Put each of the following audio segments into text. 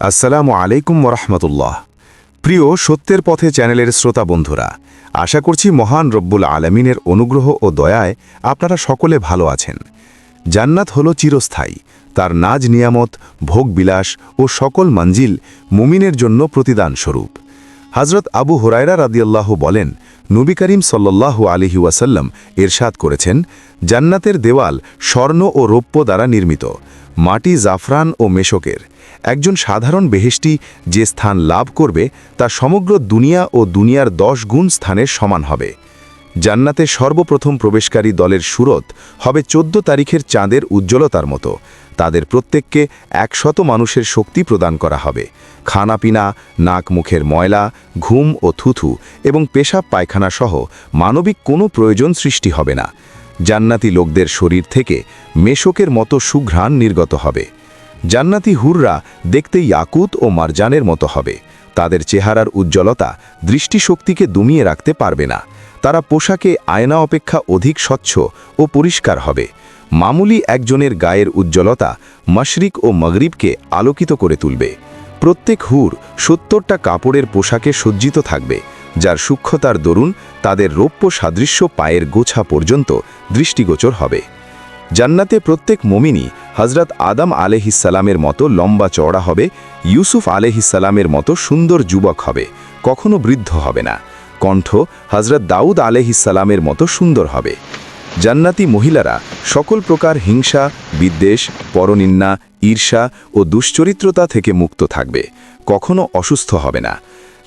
আসসালামু আলাইকুম ওরহমতুল্লাহ। প্রিয় সত্যের পথে চ্যানেলের শ্রোতা বন্ধুরা, আশা করছি মহান রব্বুল আলমিনের অনুগ্রহ ও দয়ায় আপনারা সকলে ভালো আছেন। জান্নাত হল চিরস্থায়ী, তার নাজ নিয়ামত ভোগবিলাস ও সকল মঞ্জিল মুমিনের জন্য প্রতিদান স্বরূপ। হজরত আবু হুরায়রা রাদিয়াল্লাহু বলেন, নবী করিম সাল্লাল্লাহু আলিহি ওয়াসাল্লাম এরশাদ করেছেন, জান্নাতের দেওয়াল স্বর্ণ ও রৌপ্য দ্বারা নির্মিত, মাটি জাফরান ও মেশকের। একজন সাধারণ বেহেশটি যে স্থান লাভ করবে, তা সমগ্র দুনিয়া ও দুনিয়ার দশ গুণ স্থানের সমান হবে। জান্নাতে সর্বপ্রথম প্রবেশকারী দলের সুরত হবে চোদ্দ তারিখের চাঁদের উজ্জ্বলতার মতো। তাদের প্রত্যেককে একশত মানুষের শক্তি প্রদান করা হবে। খানাপিনা নাক মুখের ময়লা, ঘুম ও থুথু এবং পেশাব পায়খানা সহ মানবিক কোনো প্রয়োজন সৃষ্টি হবে না। জান্নাতি লোকদের শরীর থেকে মেশকের মতো সুঘ্রাণ নির্গত হবে। জান্নাতি হুররা দেখতে ইয়াকুত ও মারজানের মতো হবে। তাদের চেহারার উজ্জ্বলতা দৃষ্টিশক্তিকে দমিয়ে রাখতে পারবে না। তারা পোশাকে আয়না অপেক্ষা অধিক স্বচ্ছ ও পরিষ্কার হবে। মামুলি একজনের গায়ের উজ্জ্বলতা মশরিক ও মগরিবকে আলোকিত করে তুলবে। প্রত্যেক হুর সত্তরটা কাপড়ের পোশাকে সজ্জিত থাকবে, যার সূক্ষ্মতার দরুন তাদের রৌপ্য সাদৃশ্য পায়ের গোছা পর্যন্ত দৃষ্টিগোচর হবে। জান্নাতে প্রত্যেক মমিনী হজরত আদম আলেহিসালামের মতো লম্বা চওড়া হবে, ইউসুফ আলেহিসালামের মতো সুন্দর যুবক হবে, কখনো বৃদ্ধ হবে না। কণ্ঠ হজরত দাউদ আলেহিসালামের মতো সুন্দর হবে। জান্নাতি মহিলারা সকল প্রকার হিংসা, বিদ্বেষ পরনিন্না ঈর্ষা ও দুশ্চরিত্রতা থেকে মুক্ত থাকবে, কখনো অসুস্থ হবে না।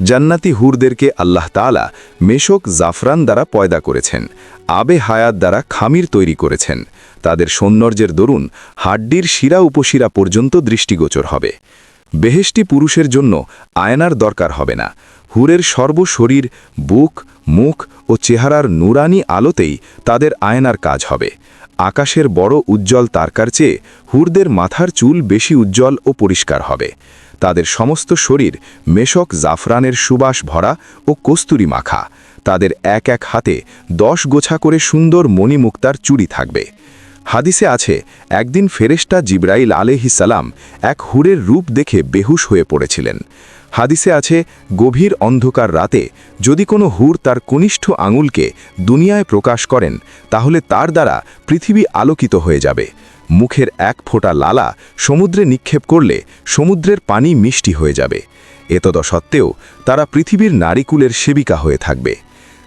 জান্নাতি হুরদেরকে আল্লাহ তালা মেশক জাফরান দ্বারা পয়দা করেছেন, আবে হায়াত দ্বারা খামির তৈরি করেছেন। তাদের সৌন্দর্যের দরুন হাড্ডির শিরা উপশিরা পর্যন্ত দৃষ্টিগোচর হবে। বেহেশটি পুরুষের জন্য আয়নার দরকার হবে না। হুরের সর্বশরীর বুক, মুখ ও চেহারার নুরানি আলোতেই তাদের আয়নার কাজ হবে। আকাশের বড় উজ্জ্বল তারকার চেয়ে হুরদের মাথার চুল বেশি উজ্জ্বল ও পরিষ্কার হবে। তাদের সমস্ত শরীর মেশক জাফরানের সুবাস ভরা ও কস্তুরি মাখা। তাদের এক এক হাতে দশ গোছা করে সুন্দর মণিমুক্তার চুড়ি থাকবে। হাদিসে আছে, একদিন ফেরেস্টা জিব্রাইল আলেহিসাল্লাম এক হুরের রূপ দেখে বেহুশ হয়ে পড়েছিলেন। হাদিসে আছে, গভীর অন্ধকার রাতে যদি কোনো হুর তার কনিষ্ঠ আঙুলকে দুনিয়ায় প্রকাশ করেন, তাহলে তার দ্বারা পৃথিবী আলোকিত হয়ে যাবে। মুখের এক ফোঁটা লালা সমুদ্রে নিক্ষেপ করলে সমুদ্রের পানি মিষ্টি হয়ে যাবে। এতদ সত্ত্বেও তারা পৃথিবীর নারীকুলের সেবিকা হয়ে থাকবে।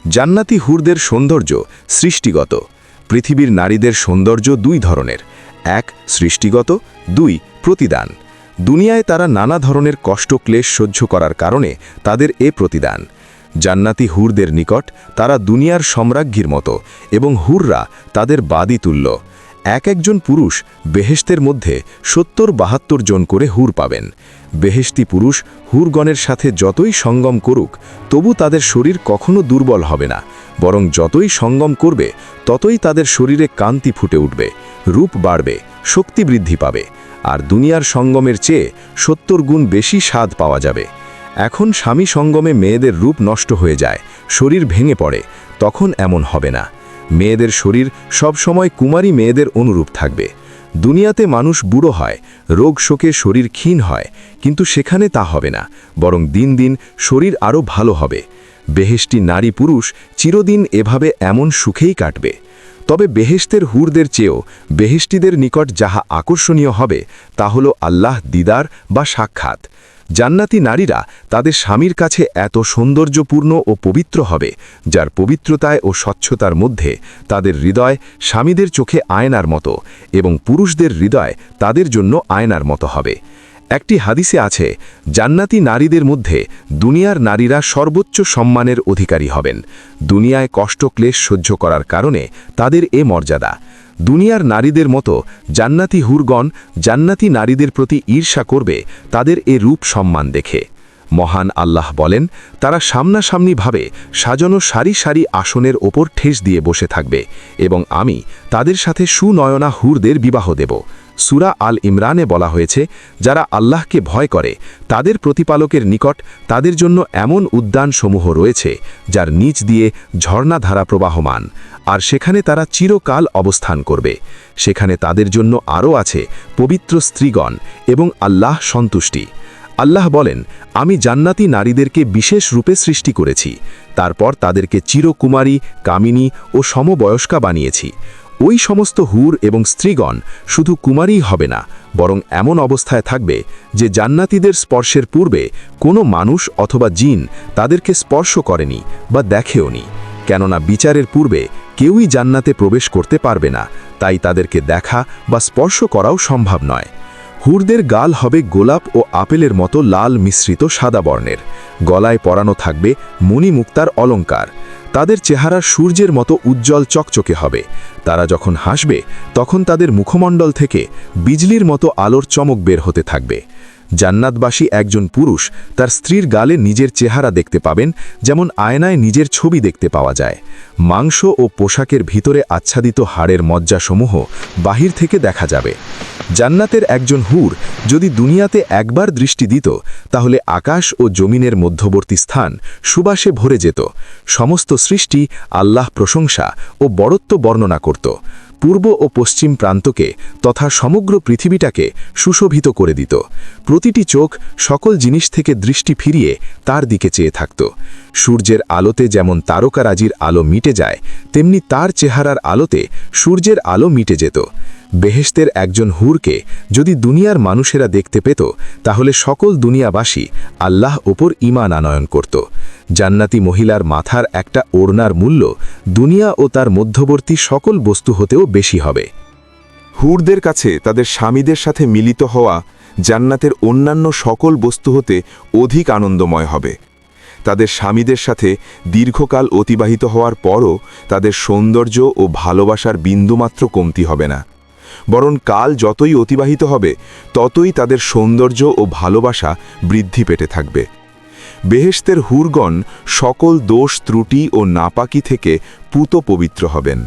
জান্নাতি হুরদের সৌন্দর্য সৃষ্টিগত। পৃথিবীর নারীদের সৌন্দর্য দুই ধরনের। এক, সৃষ্টিগত, দুই, প্রতিদান। দুনিয়ায় তারা নানা ধরনের কষ্ট, ক্লেশ সহ্য করার কারণে তাদের এ প্রতিদান। জান্নাতি হুরদের নিকট তারা দুনিয়ার সম্রাজ্ঞীর মতো এবং হুররা তাদের বাদী তুল্য। এক একজন পুরুষ বেহেস্তের মধ্যে সত্তর বাহাত্তর জন করে হুর পাবেন। বেহেস্তি পুরুষ হুরগণের সাথে যতই সঙ্গম করুক, তবু তাদের শরীর কখনো দুর্বল হবে না। বরং যতই সঙ্গম করবে, ততই তাদের শরীরে কান্তি ফুটে উঠবে, রূপ বাড়বে, শক্তি বৃদ্ধি পাবে, আর দুনিয়ার সঙ্গমের চেয়ে সত্তর গুণ বেশি স্বাদ পাওয়া যাবে। এখন স্বামী সঙ্গমে মেয়েদের রূপ নষ্ট হয়ে যায়, শরীর ভেঙে পড়ে, তখন এমন হবে না। মেয়েদের শরীর সবসময় কুমারী মেয়েদের অনুরূপ থাকবে। দুনিয়াতে মানুষ বুড়ো হয়, রোগ শোকে শরীর ক্ষীণ হয়, কিন্তু সেখানে তা হবে না, বরং দিন দিন শরীর আরও ভালো হবে। বেহেশটি নারী পুরুষ চিরদিন এভাবে এমন সুখেই কাটবে। তবে বেহেশতের হুরদের চেয়েও বেহেশটিদের নিকট যাহা আকর্ষণীয় হবে, তা হল আল্লাহ দিদার বা সাক্ষাৎ। জান্নাতি নারীরা তাদের স্বামীর কাছে এত সৌন্দর্যপূর্ণ ও পবিত্র হবে, যার পবিত্রতায় ও স্বচ্ছতার মধ্যে তাদের হৃদয় স্বামীদের চোখে আয়নার মতো এবং পুরুষদের হৃদয় তাদের জন্য আয়নার মতো হবে। একটি হাদিসে আছে, জান্নাতি নারীদের মধ্যে দুনিয়ার নারীরা সর্বোচ্চ সম্মানের অধিকারী হবেন। দুনিয়ায় কষ্ট ক্লেশ সহ্য করার কারণে তাদের এ মর্যাদা। দুনিয়ার নারীদের মতো জান্নাতি হুরগণ জান্নাতি নারীদের প্রতি ঈর্ষা করবে, তাদের এ রূপ সম্মান দেখে। মহান আল্লাহ বলেন, তারা সামনাসামনিভাবে সাজানো সারি সারি আসনের ওপর ঠেস দিয়ে বসে থাকবে এবং আমি তাদের সাথে সুনয়না হুরদের বিবাহ দেব। সুরা আল ইমরানে বলা হয়েছে, যারা আল্লাহকে ভয় করে, তাদের প্রতিপালকের নিকট তাদের জন্য এমন উদ্যানসমূহ রয়েছে, যার নিচ দিয়ে ঝর্ণাধারা প্রবাহমান, আর সেখানে তারা চিরকাল অবস্থান করবে। সেখানে তাদের জন্য আরও আছে পবিত্র স্ত্রীগণ এবং আল্লাহ সন্তুষ্টি। আল্লাহ বলেন, আমি জান্নাতি নারীদেরকে বিশেষ রূপে সৃষ্টি করেছি। তারপর তাদেরকে চিরকুমারী, কামিনী ও সমবয়স্কা বানিয়েছি। ওই সমস্ত হুর এবং স্ত্রীগণ শুধু কুমারীই হবে না, বরং এমন অবস্থায় থাকবে যে জান্নাতীদের স্পর্শের পূর্বে কোনো মানুষ অথবা জিন তাদেরকে স্পর্শ করেনি বা দেখেওনি, কেননা বিচারের পূর্বে কেউই জান্নাতে প্রবেশ করতে পারবে না, তাই তাদেরকে দেখা বা স্পর্শ করাও সম্ভব নয়। হুরদের গাল হবে গোলাপ ও আপেলের মতো লাল মিশ্রিত সাদা বর্ণের, গলায় পরানো থাকবে মণিমুক্তার অলঙ্কার। তাদের চেহারা সূর্যের মতো উজ্জ্বল চকচকে হবে। তারা যখন হাসবে, তখন তাদের মুখমণ্ডল থেকে বিজলির মতো আলোর চমক বের হতে থাকবে। জান্নাতবাসী একজন পুরুষ তার স্ত্রীর গালে নিজের চেহারা দেখতে পাবেন, যেমন আয়নায় নিজের ছবি দেখতে পাওয়া যায়। মাংস ও পোশাকের ভিতরে আচ্ছাদিত হাড়ের মজ্জাসমূহ বাহির থেকে দেখা যাবে। জান্নাতের একজন হুর যদি দুনিয়াতে একবার দৃষ্টি দিত, তাহলে আকাশ ও জমিনের মধ্যবর্তী স্থান সুবাসে ভরে যেত। সমস্ত সৃষ্টি আল্লাহ প্রশংসা ও বড়ত্ব বর্ণনা করত। পূর্ব ও পশ্চিম প্রান্তকে তথা সমগ্র পৃথিবীটাকে সুশোভিত করে দিত। প্রতিটি চোখ সকল জিনিস থেকে দৃষ্টি ফিরিয়ে তার দিকে চেয়ে থাকত। সূর্যের আলোতে যেমন তারকারাজির আলো মিটে যায়, তেমনি তার চেহারার আলোতে সূর্যের আলো মিটে যেত। বেহেস্তের একজন হুরকে যদি দুনিয়ার মানুষেরা দেখতে পেত, তাহলে সকল দুনিয়াবাসী আল্লাহ ওপর ইমান আনয়ন করত। জান্নাতি মহিলার মাথার একটা ওড়নার মূল্য দুনিয়া ও তার মধ্যবর্তী সকল বস্তু হতেও বেশি হবে। হুরদের কাছে তাদের স্বামীদের সাথে মিলিত হওয়া জান্নাতের অন্যান্য সকল বস্তু হতে অধিক আনন্দময় হবে। তাদের স্বামীদের সাথে দীর্ঘকাল অতিবাহিত হওয়ার পরও তাদের সৌন্দর্য ও ভালোবাসার বিন্দুমাত্র কমতি হবে না। বরং কাল যতই অতিবাহিত হবে, ততই তাদের সৌন্দর্য ও ভালোবাসা বৃদ্ধি পেতে থাকবে। বেহেস্তের হুরগণ সকল দোষ, ত্রুটি ও নাপাকি থেকে পুত পবিত্র হবেন।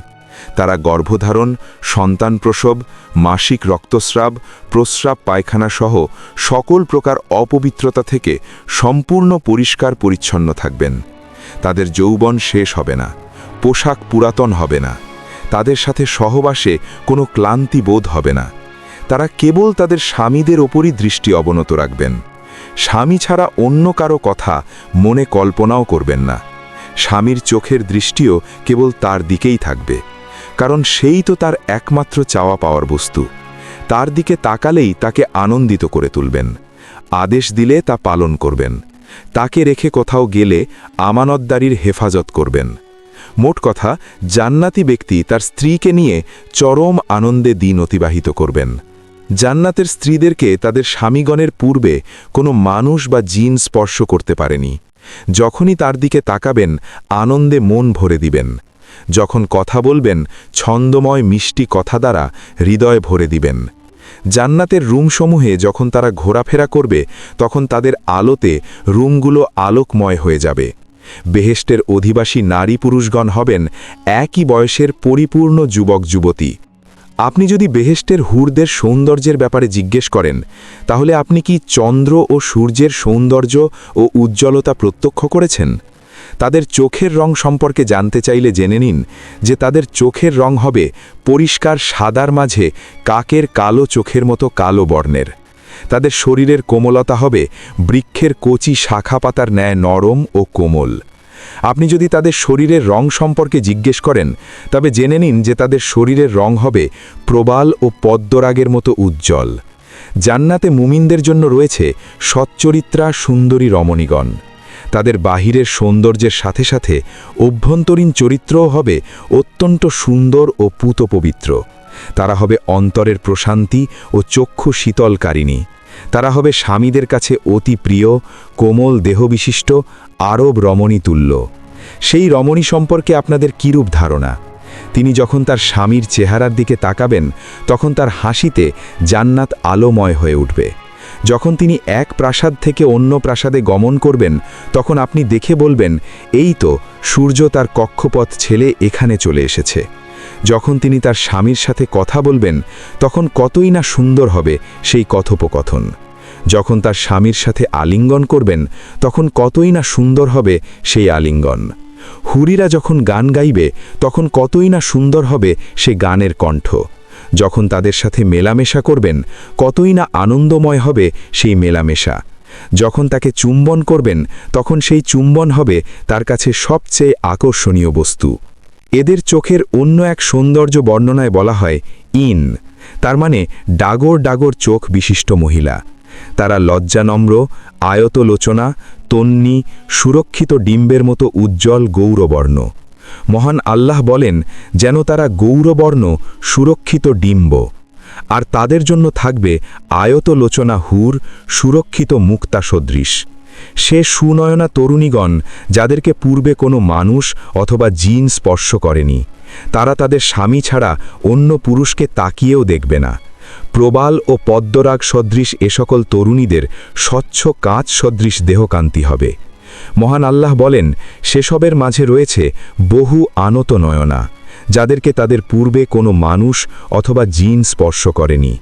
তারা গর্ভধারণ সন্তান প্রসব মাসিক রক্তস্রাব, প্রস্রাব পায়খানা সহ সকল প্রকার অপবিত্রতা থেকে সম্পূর্ণ পরিষ্কার পরিচ্ছন্ন থাকবেন। তাদের যৌবন শেষ হবে না, পোশাক পুরাতন হবে না। তাদের সাথে সহবাসে কোনো ক্লান্তি বোধ হবে না। তারা কেবল তাদের স্বামীদের ওপরই দৃষ্টি অবনত রাখবেন। স্বামী ছাড়া অন্য কারও কথা মনে কল্পনাও করবেন না। স্বামীর চোখের দৃষ্টিও কেবল তার দিকেই থাকবে। কারণ সেই তো তার একমাত্র চাওয়া পাওয়ার বস্তু। তার দিকে তাকালেই তাকে আনন্দিত করে তুলবেন। আদেশ দিলে তা পালন করবেন। তাকে রেখে কোথাও গেলে আমানতদারির হেফাজত করবেন। মোট কথা, জান্নাতি ব্যক্তি তার স্ত্রীকে নিয়ে চরম আনন্দে দিন অতিবাহিত করবেন। জান্নাতের স্ত্রীদেরকে তাদের স্বামীগণের পূর্বে কোনো মানুষ বা জিন স্পর্শ করতে পারেনি। যখনই তার দিকে তাকাবেন, আনন্দে মন ভরে দিবেন। যখন কথা বলবেন, ছন্দময় মিষ্টি কথা দ্বারা হৃদয় ভরে দিবেন। জান্নাতের রুমসমূহে যখন তারা ঘোরাফেরা করবে, তখন তাদের আলোতে রুমগুলো আলোকময় হয়ে যাবে। বেহেস্টের অধিবাসী নারী পুরুষগণ হবেন একই বয়সের পরিপূর্ণ যুবক যুবতী আপনি যদি বেহেস্টের হুরদের সৌন্দর্যের ব্যাপারে জিজ্ঞেস করেন, তাহলে আপনি কি চন্দ্র ও সূর্যের সৌন্দর্য ও উজ্জ্বলতা প্রত্যক্ষ করেছেন? তাদের চোখের রং সম্পর্কে জানতে চাইলে জেনে নিন যে তাদের চোখের রং হবে পরিষ্কার সাদার মাঝে কাকের কালো চোখের মতো কালো বর্ণের। তাদের শরীরের কোমলতা হবে, বৃক্ষের কচি শাখা পাতার ন্যায় নরম ও কোমল। আপনি যদি তাদের শরীরের রং সম্পর্কে জিজ্ঞেস করেন, তবে জেনে নিন যে তাদের শরীরের রং হবে প্রবাল ও পদ্মরাগের মতো উজ্জ্বল। জান্নাতে মুমিনদের জন্য রয়েছে সচ্চরিত্রা সুন্দরী রমণীগণ। তাদের বাহিরের সৌন্দর্যের সাথে সাথে অভ্যন্তরীণ চরিত্রও হবে অত্যন্ত সুন্দর ও পুত পবিত্র তারা হবে অন্তরের প্রশান্তি ও চক্ষু শীতলকারিণী। তারা হবে স্বামীদের কাছে অতি প্রিয়, কোমল দেহবিশিষ্ট, আরব রমণী তুল্য। সেই রমণী সম্পর্কে আপনাদের কিরূপ ধারণা? তিনি যখন তার স্বামীর চেহারার দিকে তাকাবেন, তখন তার হাসিতে জান্নাত আলোময় হয়ে উঠবে। যখন তিনি এক প্রাসাদ থেকে অন্য প্রাসাদে গমন করবেন, তখন আপনি দেখে বলবেন, এই তো সূর্য তার কক্ষপথ ছেলে এখানে চলে এসেছে। যখন তিনি তার স্বামীর সাথে কথা বলবেন, তখন কতই না সুন্দর হবে সেই কথোপকথন। যখন তার স্বামীর সাথে আলিঙ্গন করবেন, তখন কতই না সুন্দর হবে সেই আলিঙ্গন। হুরিরা যখন গান গাইবে, তখন কতই না সুন্দর হবে সে গানের কণ্ঠ। যখন তাদের সাথে মেলামেশা করবেন, কতই না আনন্দময় হবে সেই মেলামেশা। যখন তাকে চুম্বন করবেন, তখন সেই চুম্বন হবে তার কাছে সবচেয়ে আকর্ষণীয় বস্তু। এদের চোখের অন্য এক সৌন্দর্য বর্ণনায় বলা হয় ইন। তার মানে ডাগর ডাগর চোখ বিশিষ্ট মহিলা। তারা লজ্জানম্র, আয়তলোচনা, তন্নি, সুরক্ষিত ডিম্বের মতো উজ্জ্বল গৌরবর্ণ। মহান আল্লাহ বলেন, যেন তারা গৌরবর্ণ, সুরক্ষিত ডিম্ব। আর তাদের জন্য থাকবে আয়তলোচনা হুর, সুরক্ষিত মুক্তা সদৃশ সে সুনয়না তরুণীগণ, যাদেরকে পূর্বে কোনো মানুষ অথবা জিন স্পর্শ করেনি, তারা তাদের স্বামী ছাড়া অন্য পুরুষকে তাকিয়েও দেখবে না। প্রবাল ও পদ্মরাগ সদৃশ এ সকল তরুণীদের স্বচ্ছ কাঁচ সদৃশ দেহকান্তি হবে। মহান আল্লাহ বলেন, সেসবের মাঝে রয়েছে বহু আনত নয়না, যাদেরকে তাদের পূর্বে কোনো মানুষ অথবা জিন স্পর্শ করেনি।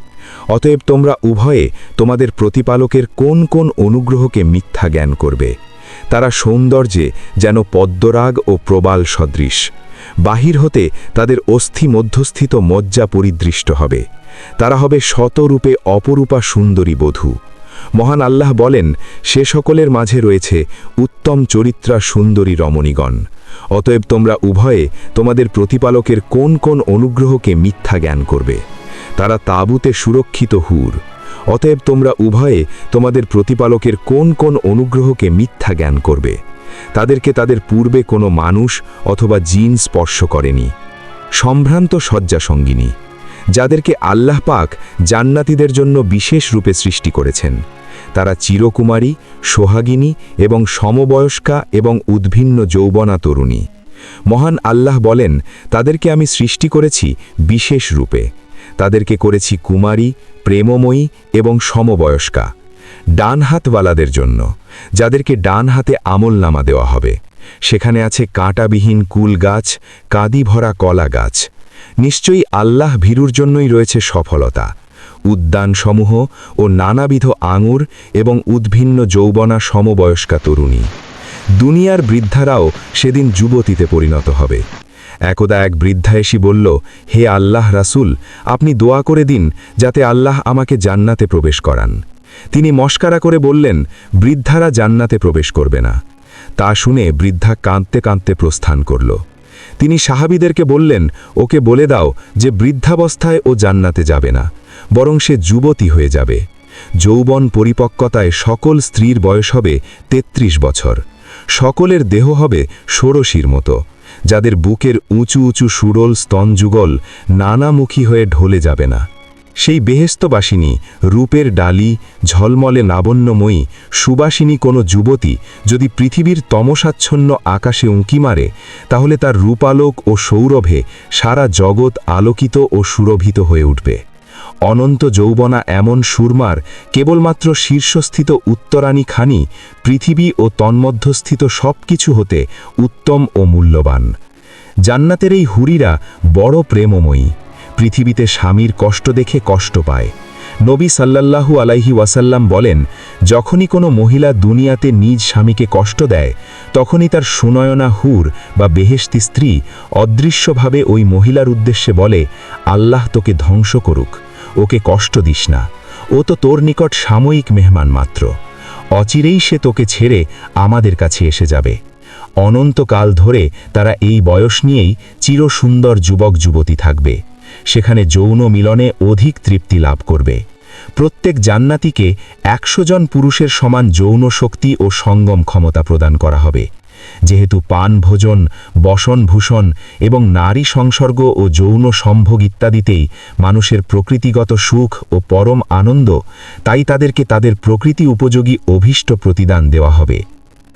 অতএব তোমরা উভয়ে তোমাদের প্রতিপালকের কোন কোন অনুগ্রহকে মিথ্যা জ্ঞান করবে? তারা সৌন্দর্যে যেন পদ্মরাগ ও প্রবাল সদৃশ। বাহির হতে তাদের অস্থি মধ্যস্থিত মজ্জা পরিদৃষ্ট হবে। তারা হবে শতরূপে অপরূপা সুন্দরী বধূ। মহান আল্লাহ বলেন, সে সকলের মাঝে রয়েছে উত্তম চরিত্রা সুন্দরী রমণীগণ। অতএব তোমরা উভয়ে তোমাদের প্রতিপালকের কোন কোন অনুগ্রহকে মিথ্যা জ্ঞান করবে? তারা তাঁবুতে সুরক্ষিত হুর। অতএব তোমরা উভয়ে তোমাদের প্রতিপালকের কোন কোন অনুগ্রহকে মিথ্যা জ্ঞান করবে? তাদেরকে তাদের পূর্বে কোনো মানুষ অথবা জিন স্পর্শ করেনি। সম্ভ্রান্ত শয্যা সঙ্গিনী, যাদেরকে আল্লাহ পাক জান্নাতীদের জন্য বিশেষ রূপে সৃষ্টি করেছেন, তারা চিরকুমারী, সোহাগিনী এবং সমবয়স্কা এবং উদ্ভিন্ন যৌবনা তরুণী। মহান আল্লাহ বলেন, তাদেরকে আমি সৃষ্টি করেছি বিশেষ রূপে। তাদেরকে করেছি কুমারী, প্রেমময়ী এবং সমবয়স্কা ডান হাতওয়ালাদের জন্য, যাদেরকে ডান হাতে আমলনামা দেওয়া হবে। সেখানে আছে কাঁটাবিহীন কুল গাছ কাঁদি ভরা কলা গাছ। নিশ্চয়ই আল্লাহ ভীরুর জন্যই রয়েছে সফলতা। উদ্যানসমূহ ও নানাবিধ আঙুর এবং উদ্ভিন্ন যৌবনা সমবয়স্কা তরুণী। দুনিয়ার বৃদ্ধারাও সেদিন যুবতীতে পরিণত হবে। একদা এক বৃদ্ধা এসি বলল, হে আল্লাহ রাসুল, আপনি দোয়া করে দিন যাতে আল্লাহ আমাকে জান্নাতে প্রবেশ করান। তিনি মস্কারা করে বললেন, বৃদ্ধারা জান্নাতে প্রবেশ করবে না। তা শুনে বৃদ্ধা কাঁদতে কাঁদতে প্রস্থান করল। তিনি সাহাবিদেরকে বললেন, ওকে বলে দাও যে বৃদ্ধাবস্থায় ও জান্নাতে যাবে না, বরং সে যুবতী হয়ে যাবে। যৌবন পরিপক্কতায় সকল স্ত্রীর বয়স হবে ৩৩ বছর। সকলের দেহ হবে ষোড়শীর মতো। যাদের বুকের উঁচু উঁচু সুরল স্তন যুগল নানামুখী হয়ে ঢলে যাবে না। সেই বেহেস্তবাসিনী, রূপের ডালি, ঝলমলে লাবণ্যময়ী সুবাসিনী কোনো যুবতী যদি পৃথিবীর তমসাচ্ছন্ন আকাশে উঁকি মারে, তাহলে তার রূপালোক ও সৌরভে সারা জগৎ আলোকিত ও সুরভিত হয়ে উঠবে। অনন্ত যৌবনা এমন সুরমার, কেবলমাত্র শীর্ষস্থিত উত্তরাণী খানি, পৃথিবী ও তন্মধ্যস্থিত সব কিছু হতে উত্তম ও মূল্যবান। জান্নাতের এই হুরিরা বড় প্রেমময়ী। পৃথিবীতে স্বামীর কষ্ট দেখে কষ্ট পায়। নবী সাল্লাল্লাহু আলাইহি ওয়াসাল্লাম বলেন, যখনই কোনো মহিলা দুনিয়াতে নিজ স্বামীকে কষ্ট দেয়, তখনই তার সুনয়না হুর বা বেহেশতি স্ত্রী অদৃশ্যভাবে ওই মহিলার উদ্দেশ্যে বলে, আল্লাহ তোকে ধ্বংস করুক। ওকে কষ্ট দিস না। ও তো তোর নিকট সাময়িক মেহমান মাত্র। অচিরেই সে তোকে ছেড়ে আমাদের কাছে এসে যাবে। অনন্তকাল ধরে তারা এই বয়স নিয়েই চিরসুন্দর যুবক যুবতী থাকবে। সেখানে যৌন মিলনে অধিক তৃপ্তি লাভ করবে। প্রত্যেক জান্নাতিকে একশো জন পুরুষের সমান যৌন শক্তি ও সঙ্গম ক্ষমতা প্রদান করা হবে। যেহেতু পান ভোজন বসন ভূষণ এবং নারী সংসর্গ ও যৌন সম্ভোগ ইত্যাদিতেই মানুষের প্রকৃতিগত সুখ ও পরম আনন্দ, তাই তাদেরকে তাদের প্রকৃতি উপযোগী অভীষ্ট প্রতিদান দেওয়া হবে।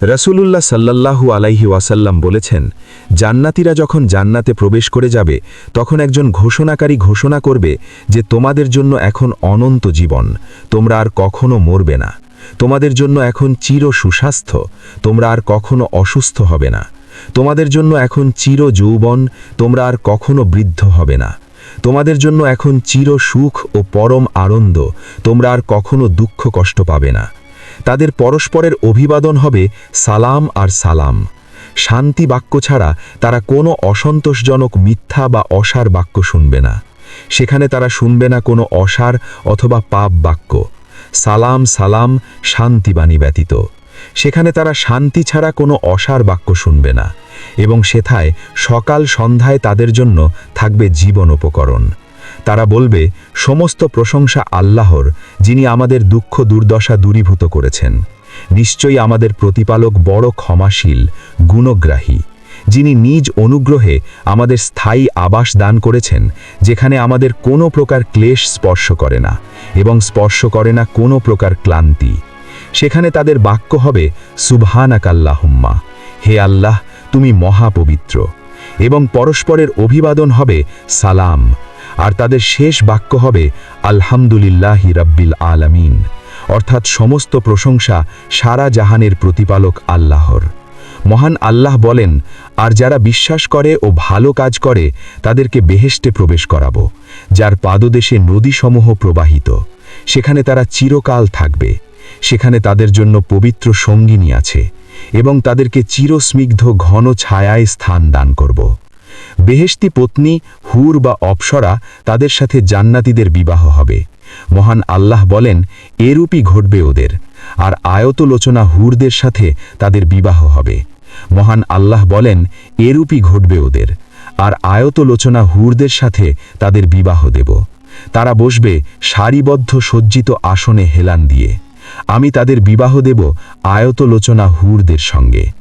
রসুলুল্লাহ সাল্লাল্লাহু আলাইহি ওয়াসাল্লাম বলেছেন, জান্নাতিরা যখন জান্নাতে প্রবেশ করে যাবে, তখন একজন ঘোষণাকারী ঘোষণা করবে যে তোমাদের জন্য এখন অনন্ত জীবন, তোমরা আর কখনো মরবে না। তোমাদের জন্য এখন চির সুস্বাস্থ্য, তোমরা আর কখনো অসুস্থ হবে না। তোমাদের জন্য এখন চির যৌবন, তোমরা আর কখনো বৃদ্ধ হবে না। তোমাদের জন্য এখন চির সুখ ও পরম আনন্দ, তোমরা আর কখনো দুঃখ কষ্ট পাবে না। তাদের পরস্পরের অভিবাদন হবে সালাম আর সালাম। শান্তি বাক্য ছাড়া তারা কোনো অসন্তোষজনক মিথ্যা বা অসার বাক্য শুনবে না। সেখানে তারা শুনবে না কোনো অসার অথবা পাপ বাক্য। সালাম সালাম শান্তিবাণী ব্যতীত। সেখানে তারা শান্তি ছাড়া কোনো অসার বাক্য শুনবে না এবং সেথায় সকাল সন্ধ্যায় তাদের জন্য থাকবে জীবন উপকরণ। তারা বলবে, সমস্ত প্রশংসা আল্লাহর, যিনি আমাদের দুঃখ দুর্দশা দূরীভূত করেছেন। নিশ্চয়ই আমাদের প্রতিপালক বড় ক্ষমাশীল, গুণগ্রাহী। যিনি নিজ অনুগ্রহে আমাদের স্থায়ী আবাস দান করেছেন, যেখানে আমাদের কোনো প্রকার ক্লেশ স্পর্শ করে না এবং স্পর্শ করে না কোনো প্রকার ক্লান্তি। সেখানে তাদের বাক্য হবে, সুবহানাকাল্লাহুম্মা, হে আল্লাহ, তুমি মহাপবিত্র। এবং পরস্পরের অভিবাদন হবে, সালাম। আর তাদের শেষ বাক্য হবে, আলহামদুলিল্লাহি রাব্বিল আলামিন। অর্থাৎ সমস্ত প্রশংসা সারা জাহানের প্রতিপালক আল্লাহর। মহান আল্লাহ বলেন, আর যারা বিশ্বাস করে ও ভালো কাজ করে, তাদেরকে বেহেশতে প্রবেশ করাব, যার পাদদেশে নদীসমূহ প্রবাহিত। সেখানে তারা চিরকাল থাকবে। সেখানে তাদের জন্য পবিত্র সঙ্গিনী আছে এবং তাদেরকে চিরস্নিগ্ধ ঘন ছায়ায় স্থান দান করব। বেহেশতি পত্নী হুর বা অপসরা তাদের সাথে জান্নাতীদের বিবাহ হবে। মহান আল্লাহ বলেন, এরূপই ঘটবে ওদের, আর আয়তলোচনা হুরদের সাথে তাদের বিবাহ হবে। মহান আল্লাহ বলেন, এরূপই ঘটবে ওদের, আর আয়তলোচনা হুরদের সাথে তাদের বিবাহ দেব। তারা বসবে সারিবদ্ধ সজ্জিত আসনে হেলান দিয়ে। আমি তাদের বিবাহ দেব আয়তলোচনা হুরদের সঙ্গে।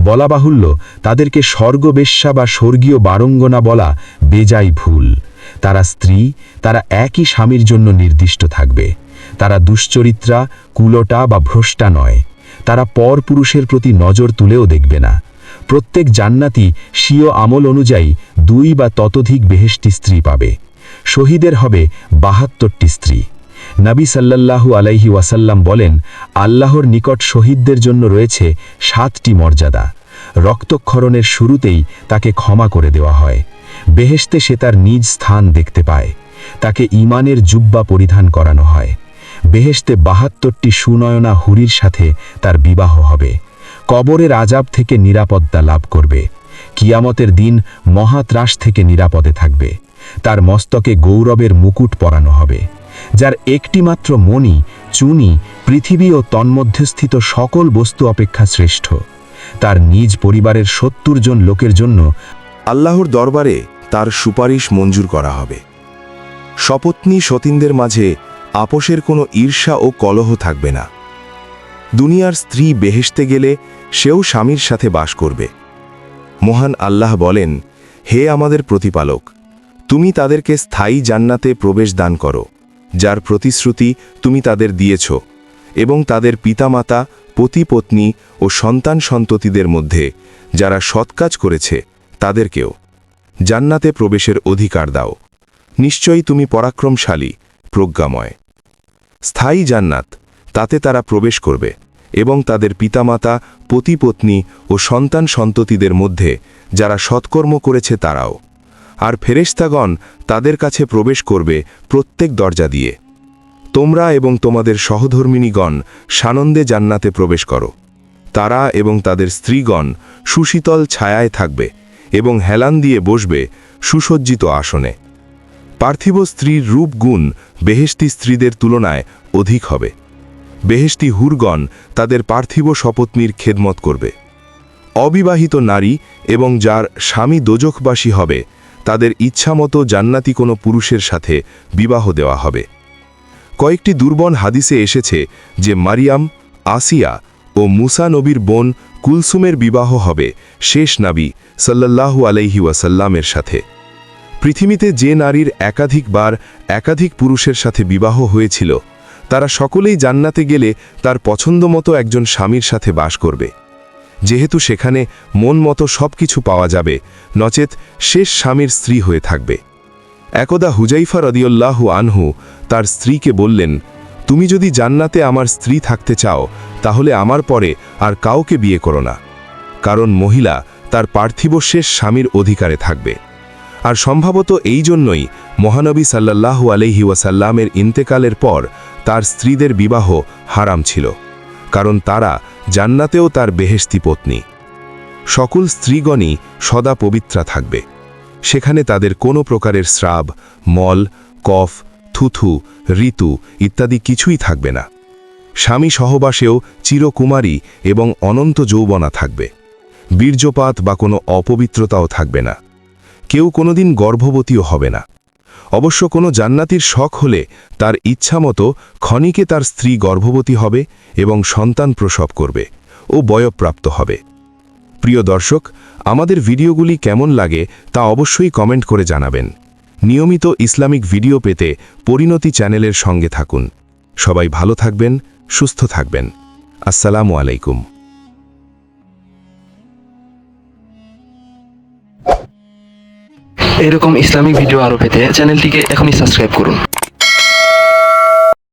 বলা বাহুল্য তাদেরকে স্বর্গবেশ্যা বা স্বর্গীয় বারঙ্গনা বলা বেজাই ভুল। তারা স্ত্রী, তারা একই স্বামীর জন্য নির্দিষ্ট থাকবে। তারা দুশ্চরিত্রা, কুলোটা বা ভ্রষ্টা নয়। তারা পর পুরুষের প্রতি নজর তুলেও দেখবে না। প্রত্যেক জান্নাতি স্বীয় আমল অনুযায়ী দুই বা ততোধিক বেহেশটি স্ত্রী পাবে। শহীদের হবে বাহাত্তরটি স্ত্রী। নবী সাল্লাল্লাহু আলাইহি ওয়াসাল্লাম বলেন, আল্লাহর নিকট শহীদদের জন্য রয়েছে সাতটি মর্যাদা। রক্তক্ষরণের শুরুতেই তাকে ক্ষমা করে দেওয়া হয়। বেহেশতে সে তার নিজ স্থান দেখতে পায়। তাকে ইমানের জুব্বা পরিধান করানো হয়। বেহেশতে বাহাত্তরটি সুনয়না হুরির সাথে তার বিবাহ হবে। কবরের আজাব থেকে নিরাপত্তা লাভ করবে। কিয়ামতের দিন মহাত্রাস থেকে নিরাপদে থাকবে। তার মস্তকে গৌরবের মুকুট পরানো হবে। যার একটিমাত্র মণি, চুনি, পৃথিবী ও তন্মধ্যস্থিত সকল বস্তু অপেক্ষা শ্রেষ্ঠ। তার নিজ পরিবারের সত্তর জন লোকের জন্য আল্লাহর দরবারে তার সুপারিশ মঞ্জুর করা হবে। শপথনী সতীনদের মাঝে আপোষের কোনো ঈর্ষা ও কলহ থাকবে না। দুনিয়ার স্ত্রী বেহেশতে গেলে সেও স্বামীর সাথে বাস করবে। মহান আল্লাহ বলেন, হে আমাদের প্রতিপালক, তুমি তাদেরকে স্থায়ী জান্নাতে প্রবেশ দান করো, যার প্রতিশ্রুতি তুমি তাদের দিয়েছ, এবং তাদের পিতামাতা পতিপত্নী ও সন্তান সন্ততিদের মধ্যে যারা সৎকাজ করেছে, তাদেরকেও। জান্নাতে প্রবেশের অধিকার দাও। নিশ্চয়ই তুমি পরাক্রমশালী, প্রজ্ঞাময়। স্থায়ী জান্নাত, তাতে তারা প্রবেশ করবে এবং তাদের পিতামাতা, পতিপত্নী ও সন্তান সন্ততিদের মধ্যে যারা সৎকর্ম করেছে তারাও। আর ফেরেশতাগণ তাদের কাছে প্রবেশ করবে প্রত্যেক দরজা দিয়ে। তোমরা এবং তোমাদের সহধর্মিনীগণ সানন্দে জান্নাতে প্রবেশ করো। তারা এবং তাদের স্ত্রীগণ সুশীতল ছায়ায় থাকবে। এবং হেলান দিয়ে বসবে সুসজ্জিত আসনে। পার্থিব স্ত্রীর রূপ গুণ বেহেশতি স্ত্রীদের তুলনায় অধিক হবে। বেহেশতি হুরগণ তাদের পার্থিব শপথনির খেদমত করবে। অবিবাহিত নারী এবং যার স্বামী দোজখবাসী হবে, তাদের ইচ্ছামতো জান্নাতি কোনো পুরুষের সাথে বিবাহ দেওয়া হবে। কয়েকটি দুর্বল হাদিসে এসেছে যে মারিয়াম, আসিয়া ও মুসা নবীর বোন কুলসুমের বিবাহ হবে শেষ নাবি সাল্লাল্লাহু আলাইহি ওয়াসাল্লামের সাথে। পৃথিবীতে যে নারীর একাধিকবার একাধিক পুরুষের সাথে বিবাহ হয়েছিল, তারা সকলেই জান্নাতে গেলে তার পছন্দমতো একজন স্বামীর সাথে বাস করবে। যেহেতু সেখানে মন মতো সব কিছু পাওয়া যাবে, নচেত শেষ স্বামীর স্ত্রী হয়ে থাকবে। একদা হুজাইফা রদিউল্লাহু আনহু তার স্ত্রীকে বললেন, তুমি যদি জান্নাতে আমার স্ত্রী থাকতে চাও তাহলে আমার পরে আর কাউকে বিয়ে করো না। কারণ মহিলা তার পার্থিব শেষ স্বামীর অধিকারে থাকবে। আর সম্ভবত এই জন্যই মহানবী সাল্লাল্লাহু আলহি ওয়াসাল্লামের ইন্তেকালের পর তার স্ত্রীদের বিবাহ হারাম ছিল। কারণ তারা জান্নাতেও তার বেহেস্তি পত্নী। সকল স্ত্রীগণই সদা পবিত্রা থাকবে। সেখানে তাদের কোনো প্রকারের স্রাব, মল, কফ, থুথু, ঋতু ইত্যাদি কিছুই থাকবে না। স্বামী সহবাসেও চিরকুমারী এবং অনন্ত যৌবনা থাকবে। বীর্যপাত বা কোনো অপবিত্রতাও থাকবে না। কেউ কোনোদিন গর্ভবতীও হবে না। অবশ্য কোনো জান্নাতির শখ হলে তার ইচ্ছামতো ক্ষণিকে তার স্ত্রী গর্ভবতী হবে এবং সন্তান প্রসব করবে ও বয়প্রাপ্ত হবে। প্রিয় দর্শক, আমাদের ভিডিওগুলি কেমন লাগে তা অবশ্যই কমেন্ট করে জানাবেন। নিয়মিত ইসলামিক ভিডিও পেতে পরিণতি চ্যানেলের সঙ্গে থাকুন। সবাই ভালো থাকবেন সুস্থ থাকবেন। আসসালামু আলাইকুম। এরকম ইসলামিক ভিডিও আরও পেতে চ্যানেলটিকে এখনই সাবস্ক্রাইব করুন।